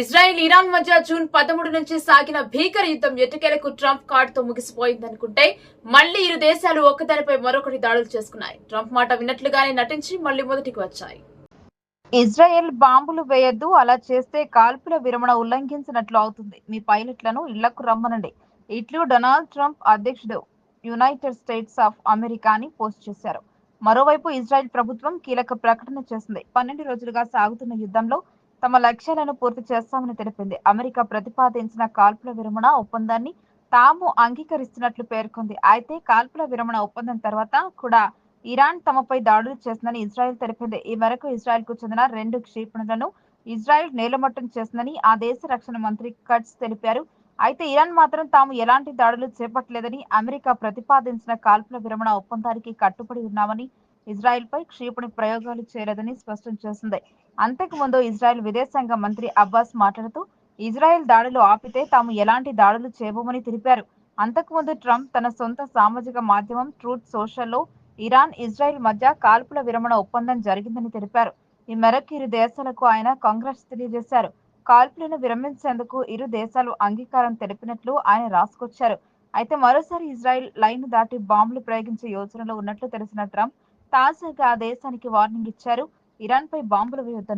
Israel Iran మధ్య June పదమూడు నుంచి సాగిన భీకర యుద్ధం ఎటుకేలకు ట్రంప్ కార్డుతో ముగిసిపోయిందనుకుంటే మళ్ళీ ఇరు దేశాలు ఒకదానిపై మరొకటి దాడులు చేసుకున్నాయి. ట్రంప్ మాట విన్నట్లుగానే నటించి మళ్ళీ మొదటికి వచ్చాయి. ఇజ్రాయెల్ బాంబులు వేయొద్దు అలా చేస్తే కాల్పుల విరమణ ఉల్లంఘించినట్లు అవుతుంది. మీ పైలట్లను ఇళ్ళకు రమ్మనండి. ఇట్లు డొనాల్డ్ ట్రంప్ అధ్యక్షుడు యునైటెడ్ స్టేట్స్ ఆఫ్ అమెరికాని పోస్ట్ చేశారు. మరోవైపు ఇజ్రాయెల్ ప్రభుత్వం కీలక ప్రకటన చేసింది. పన్నెండు రోజులుగా సాగుతున్న యుద్ధంలో తమ లక్ష్యాలను పూర్తి చేస్తామని తెలిపింది. అమెరికా ప్రతిపాదించిన కాల్పుల విరమణ ఒప్పందాన్ని తాము అంగీకరిస్తున్నట్లు పేర్కొంది. అయితే కాల్పుల విరమణ ఒప్పందం తర్వాత కూడా ఇరాన్ తమపై దాడులు చేసిందని ఇజ్రాయెల్ తెలిపింది. ఈ మేరకు ఇజ్రాయెల్కు చెందిన రెండు క్షిపణులను ఇజ్రాయెల్ నేలమట్టం చేసిందని ఆ దేశ రక్షణ మంత్రి కట్స్ తెలిపారు. అయితే ఇరాన్ మాత్రం తాము ఎలాంటి దాడులు చేపట్టలేదని అమెరికా ప్రతిపాదించిన కాల్పుల విరమణ ఒప్పందానికి కట్టుబడి ఉన్నామని ఇజ్రాయెల్పై క్షిపణి ప్రయోగాలు చేయలేదని స్పష్టం చేసింది. అంతకుముందు ఇజ్రాయెల్ విదేశాంగ మంత్రి అబ్బాస్ మాట్లాడుతూ ఇజ్రాయెల్ దాడులు ఆపితే తాము ఎలాంటి దాడులు చేయబోమని తెలిపారు. అంతకుముందు ట్రంప్ తన సొంత సామాజిక మాధ్యమం ట్రూత్ సోషల్లో ఇరాన్ ఇజ్రాయెల్ మధ్య కాల్పుల విరమణ ఒప్పందం జరిగిందని తెలిపారు. ఈ మేరకు ఇరు దేశాలకు ఆయన కాంగ్రెస్ తెలియజేశారు. కాల్పులను విరమించేందుకు ఇరు దేశాలు అంగీకారం తెలిపినట్లు ఆయన రాసుకొచ్చారు. అయితే మరోసారి ఇజ్రాయెల్ లైన్ దాటి బాంబులు ప్రయోగించే యోచనలో ఉన్నట్లు తెలిసిన ట్రంప్ తాజాగా ఆ దేశానికి వార్నింగ్ ఇచ్చారు. ఇరాన్ పై బాంబులు వేయొద్దని